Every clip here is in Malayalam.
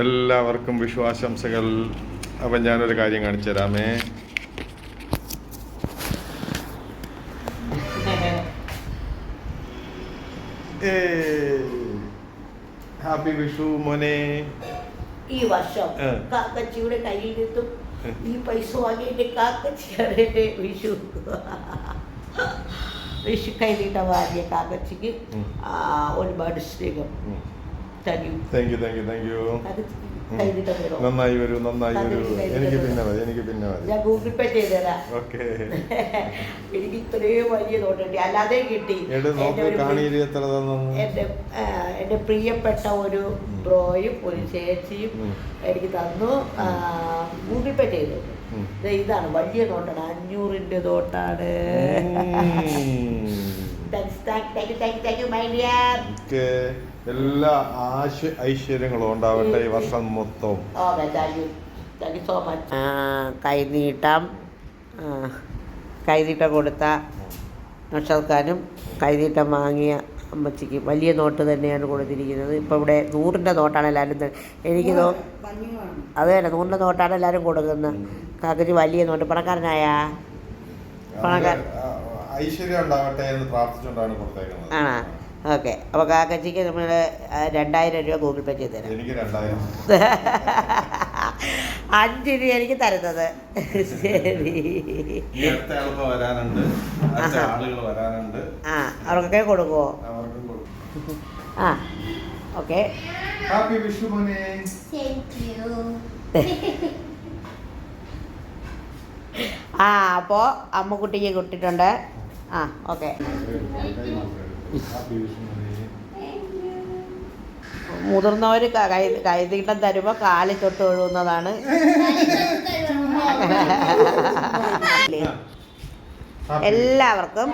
എല്ലാവർക്കും വിശ്വാശംസകൾ അപ്പം ഞാനൊരു കാര്യം കാണിച്ചു തരാമേ. ഹാപ്പി വിഷു മോനെ. ഈ വർഷം കാക്കച്ചിയുടെ കയ്യിൽ നിന്നും ഈ പൈസ വാങ്ങിയിട്ട് കാക്കച്ചിയുടെ വിഷു. വിഷു കയ്യിലിട്ട വാങ്ങിയ കാക്കച്ചിക്ക് ഒരുപാട് സ്നേഹം. Thank you thank you thank you thank you കാക്കച്ചിക്ക് കൈനീട്ട തരോ നന്നായി വരൂ നന്നായി വരൂ. എനിക്ക് പിന്നെ മതി എനിക്ക് പിന്നെ മതി. ഞാൻ ഗൂഗിൾ പേ ചെയ്തുതരാം. ഓക്കെ. എനിക്ക് ഇത്രയും വലിയ തോട്ടി അല്ലാതെ കിട്ടി. എന്റെ എന്റെ എന്റെ പ്രിയപ്പെട്ട ഒരു ബ്രോയും ഒരു ചേച്ചിയും. എനിക്ക് തന്നു. ഗൂഗിൾ പേ ചെയ്തു. ഇതാണ് വലിയ നോട്ടാണ്. അഞ്ഞൂറിന്റെ നോട്ടാണ്. Thanks, thank- thank you, thank you, my dear. ഒക്കെ എല്ലാ ആശ ഐശ്വര്യങ്ങളും ഉണ്ടാവട്ടെ ഈ വർഷം മൊത്തം കൈനീട്ടം കൈനീട്ടം കൊടുത്ത നക്ഷത്രക്കാരും കൈനീട്ടം വാങ്ങിയ അമ്മച്ചിക്ക് വലിയ നോട്ട് തന്നെയാണ് കൊടുത്തിരിക്കുന്നത്. ഇപ്പോൾ ഇവിടെ നൂറിന്റെ നോട്ടാണ് എല്ലാവരും എനിക്ക് തോ അത് തന്നെ നൂറിന്റെ നോട്ടാണ് എല്ലാവരും കൊടുക്കുന്നത്. കാക്കച്ചി വലിയ നോട്ട്. പണക്കാരനായ? പണക്കാരൻ ഐശ്വര്യം ഉണ്ടാവട്ടെ എന്ന് പ്രാർത്ഥിച്ചുകൊണ്ടാണ് കൊടുത്തേക്കുന്നത്. ആണോ? ഓക്കെ. അപ്പോൾ കാക്കച്ചിക്ക് നമ്മൾ രണ്ടായിരം രൂപ ഗൂഗിൾ പേ ചെയ്ത് തരാം. എനിക്ക് രണ്ടായിരം. അഞ്ച് രൂപ എനിക്ക് തരുന്നത്. ശരി. ആ അവർക്കൊക്കെ കൊടുക്കുമോ ആ ഓക്കെ. ഹാപ്പി വിഷു മോനെ. ആ അപ്പോൾ അമ്മക്കുട്ടിക്ക് കിട്ടിയിട്ടുണ്ട് ആ ഓക്കെ. മുതിർന്നവർ കൈ കൈതീട്ടം തരുമ്പോൾ കാൽ തൊട്ട് ഒഴുകുന്നതാണ്. എല്ലാവർക്കും.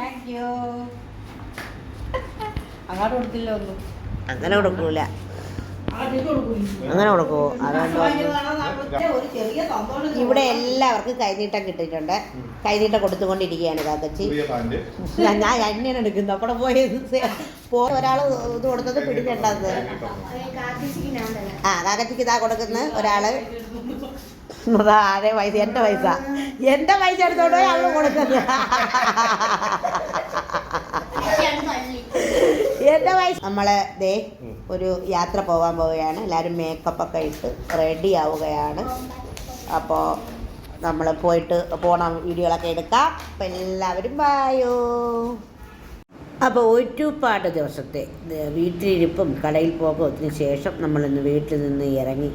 അങ്ങനെ കൊടുക്കൂല. അങ്ങനെ കൊടുക്കുമോ അതുകൊണ്ട് ഇവിടെ എല്ലാവർക്കും കൈനീട്ടം കിട്ടിയിട്ടുണ്ട്. കൈനീട്ടം കൊടുത്തുകൊണ്ടിരിക്കുകയാണ് കാക്കച്ചി ഞാൻ ഞാൻ എണ്ണയാണ് എടുക്കുന്നത്. അവിടെ പോയി പോയി ഒരാൾ ഇത് കൊടുത്തത് പിടിക്കേണ്ടത്. ആ കാക്കച്ചിക്ക് ഇതാ കൊടുക്കുന്ന ഒരാൾ. അതാ ആരെ പൈസ എന്റെ പൈസ. എന്റെ പൈസ എടുത്തോണ്ട് പോയി അവൾ കൊടുക്കുന്നത്. എന്റെ പൈസ. നമ്മളെ ദേ ഒരു യാത്ര പോകാൻ പോവുകയാണ്. എല്ലാവരും മേക്കപ്പ് ഒക്കെ ഇട്ട് റെഡി ആവുകയാണ്. അപ്പോൾ നമ്മൾ പോയിട്ട് പോണ വീഡിയോകളൊക്കെ എടുക്കാം. അപ്പം എല്ലാവരും ബായോ അപ്പോൾ ഒരുപാട് ദിവസത്തെ വീട്ടിലിരിപ്പും കടയിൽ പോകത്തിന് ശേഷം നമ്മളിന്ന് വീട്ടിൽ നിന്ന് ഇറങ്ങി.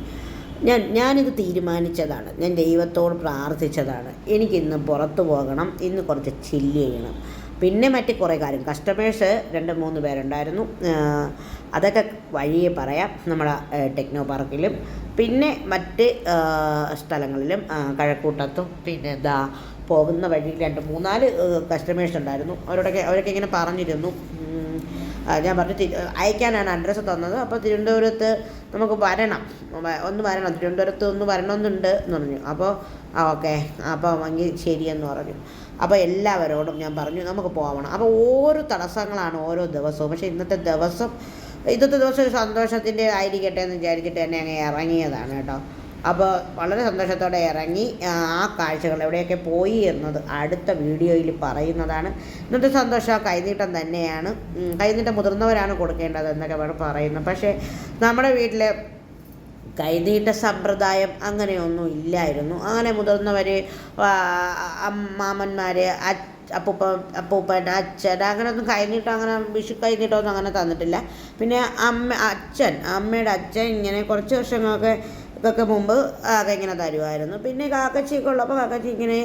ഞാൻ ഞാനിത് തീരുമാനിച്ചതാണ്. ഞാൻ ദൈവത്തോട് പ്രാർത്ഥിച്ചതാണ്. എനിക്കിന്ന് പുറത്തു പോകണം. ഇന്ന് കുറച്ച് ചില്ല് ചെയ്യണം. പിന്നെ മറ്റ് കുറേ കാര്യം. കസ്റ്റമേഴ്സ് രണ്ട് മൂന്ന് പേരുണ്ടായിരുന്നു. അതൊക്കെ വഴിയെ പറയാം നമ്മുടെ ടെക്നോ പാർക്കിലും പിന്നെ മറ്റ് സ്ഥലങ്ങളിലും കഴക്കൂട്ടത്തും പിന്നെ എന്താ പോകുന്ന വഴി രണ്ട് മൂന്നാൽ കസ്റ്റമേഴ്സ് ഉണ്ടായിരുന്നു. അവരോടൊക്കെ അവരൊക്കെ ഇങ്ങനെ പറഞ്ഞിരുന്നു. ഞാൻ പറഞ്ഞു അയക്കാനാണ് അഡ്രസ്സ് തന്നത്. അപ്പോൾ തിരുവനന്തപുരത്ത് നമുക്ക് വരണം. ഒന്ന് വരണം. തിരുവനന്തപുരത്ത് ഒന്ന് വരണമെന്നുണ്ട് എന്ന് പറഞ്ഞു. അപ്പോൾ ഓക്കെ. അപ്പോൾ എങ്കിൽ ശരിയെന്ന് പറഞ്ഞു. അപ്പോൾ എല്ലാവരോടും ഞാൻ പറഞ്ഞു നമുക്ക് പോകണം അപ്പോൾ ഓരോ തടസ്സങ്ങളാണ് ഓരോ ദിവസവും. പക്ഷേ ഇന്നത്തെ ദിവസം ഇന്നത്തെ ദിവസം ഒരു സന്തോഷത്തിന്റെ ആയിരിക്കട്ടെ എന്ന് വിചാരിച്ചിട്ട് തന്നെ അങ്ങ് ഇറങ്ങിയതാണ് കേട്ടോ. അപ്പോൾ വളരെ സന്തോഷത്തോടെ ഇറങ്ങി ആ കാഴ്ചകൾ എവിടെയൊക്കെ പോയി എന്നത് അടുത്ത വീഡിയോയിൽ പറയുന്നതാണ്. ഇന്നത്തെ സന്തോഷം കൈനീട്ടം തന്നെയാണ്. കൈനീട്ടം മുതിർന്നവരാണ് കൊടുക്കേണ്ടത് എന്നൊക്കെ വേണം പറയുന്നത്. പക്ഷേ നമ്മുടെ വീട്ടിൽ കൈനീട്ട സമ്പ്രദായം അങ്ങനെയൊന്നും ഇല്ലായിരുന്നു. അങ്ങനെ മുതിർന്നവർ മാമന്മാർ അപ്പൂപ്പ അപ്പൂപ്പൻ അച്ഛൻ അങ്ങനെയൊന്നും കൈനീട്ടം അങ്ങനെ വിഷു കൈനീട്ടമൊന്നും അങ്ങനെ തന്നിട്ടില്ല. പിന്നെ അമ്മ അച്ഛൻ അമ്മയുടെ അച്ഛൻ ഇങ്ങനെ കുറച്ച് വർഷങ്ങളൊക്കെ ഇതൊക്കെ മുമ്പ് ആകെ ഇങ്ങനെ തരുമായിരുന്നു. പിന്നെ കാക്കച്ചിയൊക്കെ ഉള്ളപ്പോൾ കാക്കച്ചി ഇങ്ങനെ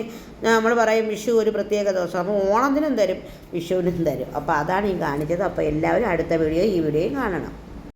നമ്മൾ പറയും വിഷു ഒരു പ്രത്യേക ദിവസം. അപ്പോൾ ഓണത്തിനും തരും വിഷുവിനും തരും. അപ്പോൾ അതാണ് ഈ കാണിച്ചത്. അപ്പോൾ എല്ലാവരും അടുത്ത വീഡിയോ ഈ വീഡിയോയും കാണണം.